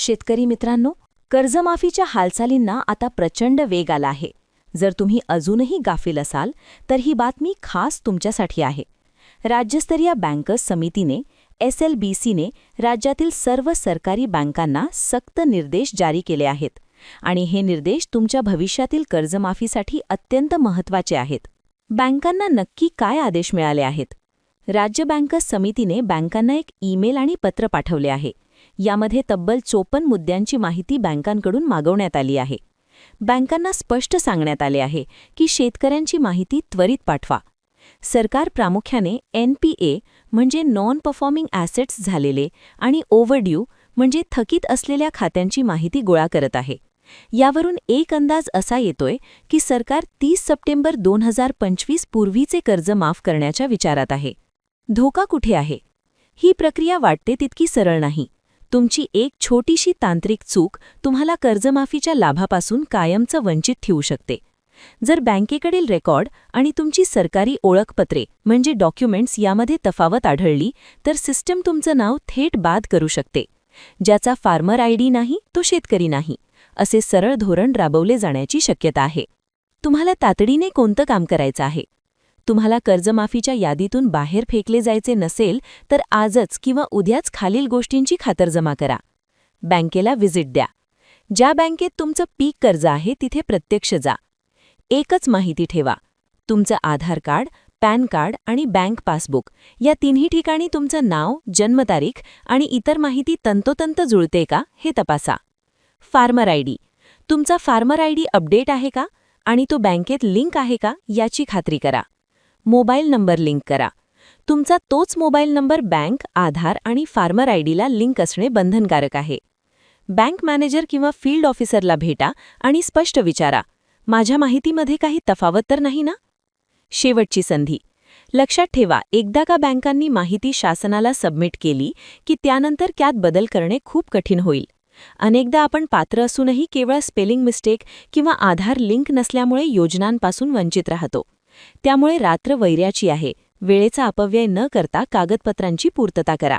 शेतकरी मित्रांनो कर्जमाफीच्या हालचालींना आता प्रचंड वेग आला आहे. जर तुम्ही अजूनही गाफील असाल तर ही बातमी खास तुमच्यासाठी आहे. राज्यस्तरीय बँकर्स समितीने एस एल बी सीने राज्यातील सर्व सरकारी बँकांना सक्त निर्देश जारी केले आहेत आणि हे निर्देश तुमच्या भविष्यातील कर्जमाफीसाठी अत्यंत महत्त्वाचे आहेत. बँकांना नक्की काय आदेश मिळाले आहेत? राज्य बँकर्स समितीने बँकांना एक ईमेल आणि पत्र पाठवले आहे. यामध्ये तब्बल चोपन्न मुद्द्यांची माहिती बँकांकडून मागवण्यात आली आहे. बँकांना स्पष्ट सांगण्यात आले आहे की शेतकऱ्यांची माहिती त्वरित पाठवा. सरकार प्रामुख्याने एन पी ए म्हणजे नॉन परफॉर्मिंग ॲसेट्स झालेले आणि ओव्हरड्यू म्हणजे थकीत असलेल्या खात्यांची माहिती गोळा करत आहे. यावरून एक अंदाज असा येतोय की सरकार तीस सप्टेंबर दोन हजार पंचवीस पूर्वीचे कर्ज माफ करण्याच्या विचारात आहे. धोका कुठे आहे? ही प्रक्रिया वाटते तितकी सरळ नाही. तुमची एक छोटीशी तांत्रिक चूक तुम्हाला कर्जमाफीच्या लाभापासून कायमचं वंचित ठेवू शकते. जर बँकेकडील रेकॉर्ड आणि तुमची सरकारी ओळखपत्रे म्हणजे डॉक्युमेंट्स यामध्ये तफावत आढळली तर सिस्टम तुमचं नाव थेट बाद करू शकते. ज्याचा फार्मर आयडी नाही तो शेतकरी नाही असे सरळ धोरण राबवले जाण्याची शक्यता आहे. तुम्हाला तातडीने कोणतं काम करायचं आहे? तुम्हाला कर्जमाफीच्या यादीतून बाहेर फेकले जायचे नसेल तर आजच किंवा उद्याच खालील गोष्टींची खातरजमा करा. बँकेला व्हिजिट द्या. ज्या बँकेत तुमचं पीक कर्ज आहे तिथे प्रत्यक्ष जा. एकच माहिती ठेवा. तुमचं आधार कार्ड पॅन कार्ड आणि बँक पासबुक या तिन्ही ठिकाणी तुमचं नाव जन्मतारीख आणि इतर माहिती तंतोतंत जुळते का हे तपासा. फार्मर आयडी तुमचा फार्मर आयडी अपडेट आहे का? आणि तो बँकेत लिंक आहे का याची खात्री करा. मोबाईल नंबर लिंक करा. तुमचा तोच मोबाईल नंबर बँक आधार आणि फार्मर आयडीला लिंक असणे बंधनकारक आहे. बँक मॅनेजर किंवा फील्ड ऑफिसरला भेटा आणि स्पष्ट विचारा. माझ्या माहितीमध्ये काही तफावत तर नाही ना? शेवटची संधी. लक्षात ठेवा एकदा का बँकांनी माहिती शासनाला सबमिट केली की त्यानंतर त्यात बदल करणे खूप कठीण होईल. अनेकदा आपण पात्र असूनही केवळ स्पेलिंग मिस्टेक किंवा आधार लिंक नसल्यामुळे योजनांपासून वंचित राहतो. त्यामुळे रात्र वैर्याची आहे. वेळेचा अपव्यय न करता कागदपत्रांची पूर्तता करा.